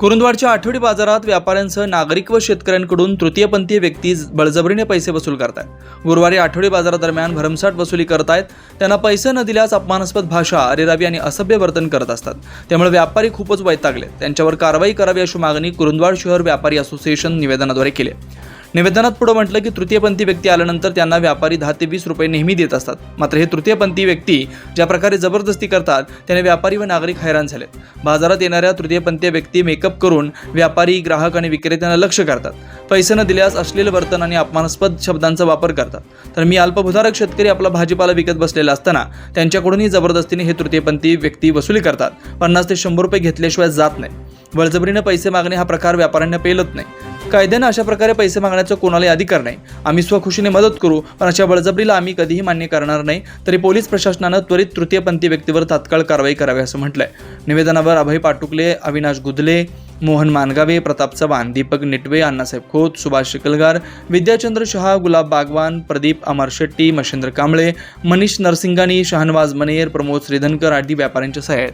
कुरुंदवाडच्या आठवडी बाजारात व्यापाऱ्यांसह नागरिक व शेतकऱ्यांकडून तृतीयपंथीय व्यक्ती बळजबरीने पैसे वसूल करतायत. गुरुवारी आठवडी बाजारादरम्यान भरमसाठ वसुली करतायत. त्यांना पैसे न दिल्यास अपमानास्पद भाषा अरेरावी आणि असभ्य वर्तन करत असतात. त्यामुळे व्यापारी खूपच वैतागले. त्यांच्यावर कारवाई करावी अशी मागणी कुरुंदवाड शहर व्यापारी असोसिएशन निवेदनाद्वारे केली निवेदनात पुढे म्हटलं की तृतीयपंथी व्यक्ती आल्यानंतर त्यांना व्यापारी दहा ते वीस रुपये नेहमी देत असतात. मात्र हे तृतीयपंथी व्यक्ती ज्या प्रकारे जबरदस्ती करतात त्याने व्यापारी व नागरिक हैराण झालेत. बाजारात येणाऱ्या तृतीयपंथी व्यक्ती मेकअप करून व्यापारी ग्राहक आणि विक्रेत्यांना लक्ष करतात. पैसे न दिल्यास अश्लील वर्तन आणि अपमानास्पद शब्दांचा वापर करतात. तर मी अल्पभूधारक शेतकरी आपला भाजीपाला विकत बसलेला असताना त्यांच्याकडूनही जबरदस्तीने हे तृतीयपंथी व्यक्ती वसुली करतात. पन्नास ते शंभर रुपये घेतल्याशिवाय जात नाही. बळजबरीनं पैसे मागणे हा प्रकार व्यापाऱ्यांना पेलत नाही. कायद्यानं अशा प्रकारे पैसे मागण्याचा कोणालाही अधिकार नाही. आम्ही स्वखुशीने मदत करू पण अशा बळजबरीला आम्ही कधीही मान्य करणार नाही. तरी पोलीस प्रशासनानं त्वरित तृतीयपंथी व्यक्तीवर तात्काळ कारवाई करावी असं म्हटलंय. निवेदनावर अभय पाटुकले अविनाश गुदले मोहन मानगावे प्रताप चव्हाण दीपक निटवे अण्णासाहेब खोत सुभाष शिकलगार विद्याचंद्र शहा गुलाब बागवान प्रदीप अमर शेट्टी मशेंद्र कांबळे मनीष नरसिंगानी शहानवाज मनेर प्रमोद श्रीधनकर आदी व्यापाऱ्यांच्या सह्या आहेत.